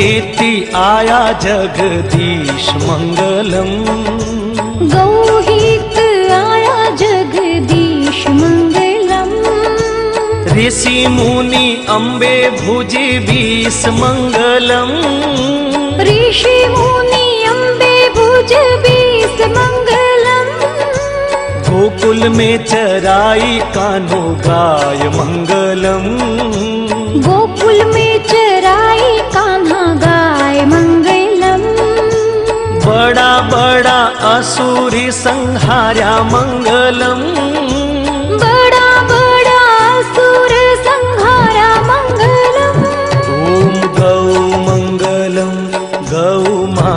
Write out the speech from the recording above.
आया जगदीश मंगलम। गौहित आया जगदीश मङ्गलम् ऋषि मुनि अम्बे भुजि बीस मंगलम। ऋषि मुनि अम्बे भुज बीस मङ्गलम् गोकुल में चराई कान्हो गाय मंगलम बडा बडा असुरी संहार्या मङ्गलम् बडा बडा असुर संहार्या मङ्गलम् ॐ गौ मङ्गलं गौ मा